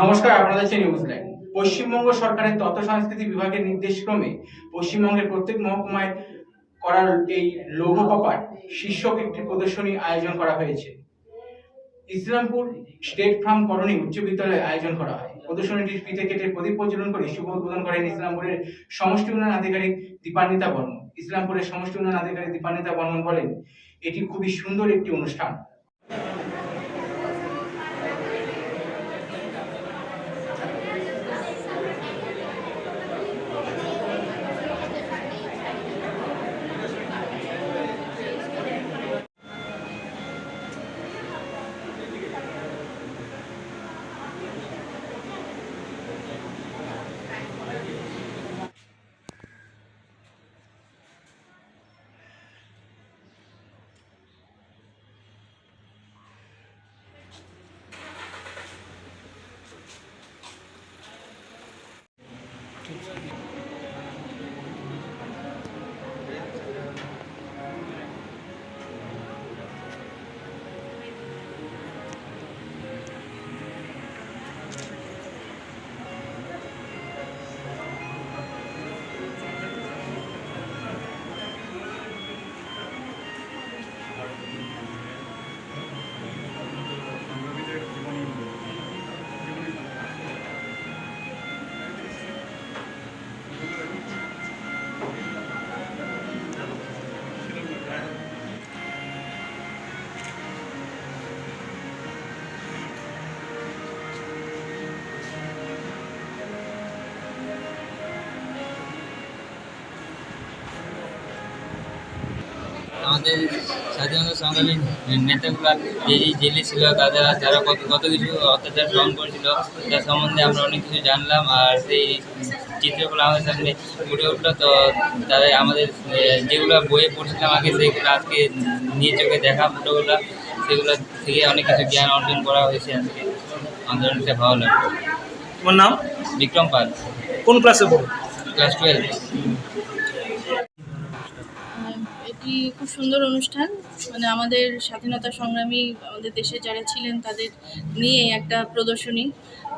নমস্কার আপনাদের হচ্ছে নিউজ লাইন পশ্চিমবঙ্গ সরকারের তথ্য সংস্কৃতি বিভাগের নির্দেশক্রমে পশ্চিমবঙ্গের প্রত্যেক মহকুমায় করার এই লৌহ কপাট শীর্ষক একটি প্রদর্শনী আয়োজন করা হয়েছে। ইসলামপুর স্টেট ফার্ম করণী উচ্চ বিদ্যালয়ে আয়োজন করা হয়। প্রদর্শনীটির ফিতে কেটে প্রদীপ প্রজ্বলন করে শুভ উদ্বোধন করেন ইসলামপুরের সমষ্টি উন্নয়ন আধিকারিক দীপান্বিতা বর্মন। ইসলামপুরের সমষ্টি উন্নয়ন আধিকারিক দীপান্বিতা বর্মন বলেন, এটি খুবই সুন্দর একটি অনুষ্ঠান। ハハハハ! আমাদের স্বাধীনতা সংগ্রামী নেতাগুলো যে যে জেলে ছিল তারা যারা কত কত কিছু অত্যাচার গ্রহণ করেছিল তার সম্বন্ধে আমরা অনেক কিছু জানলাম আর সেই চিত্রগুলো আমাদের সামনে ফুটে উঠল। তো তাদের আমাদের যেগুলো বইয়ে পড়ছিলাম আগে সেগুলো আজকে নিয়ে চোখে দেখা ফটোগুলো সেগুলো থেকে অনেক কিছু জ্ঞান অর্জন করা হয়েছে আজকে। আন্দোলনটা ভালো লাগল। তোমার নাম? বিক্রম পাল। কোন ক্লাসে পড়ো? ক্লাস টুয়েলভ খুব সুন্দর অনুষ্ঠান। মানে আমাদের স্বাধীনতা সংগ্রামী আমাদের দেশে যারা ছিলেন তাদের নিয়ে একটা প্রদর্শনী।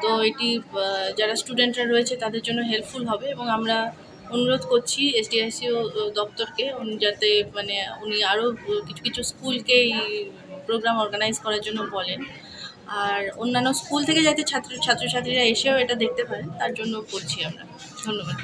তো এটি যারা স্টুডেন্টরা রয়েছে তাদের জন্য হেল্পফুল হবে এবং আমরা অনুরোধ করছি এসডিআইসিও দপ্তরকে যাতে মানে উনি আরও কিছু কিছু স্কুলকে এই প্রোগ্রাম অর্গানাইজ করার জন্য বলেন। আর অন্যান্য স্কুল থেকে যাতে ছাত্র, ছাত্রছাত্রীরা এসেও এটা দেখতে পারেন, তার জন্য করছি আমরা। ধন্যবাদ।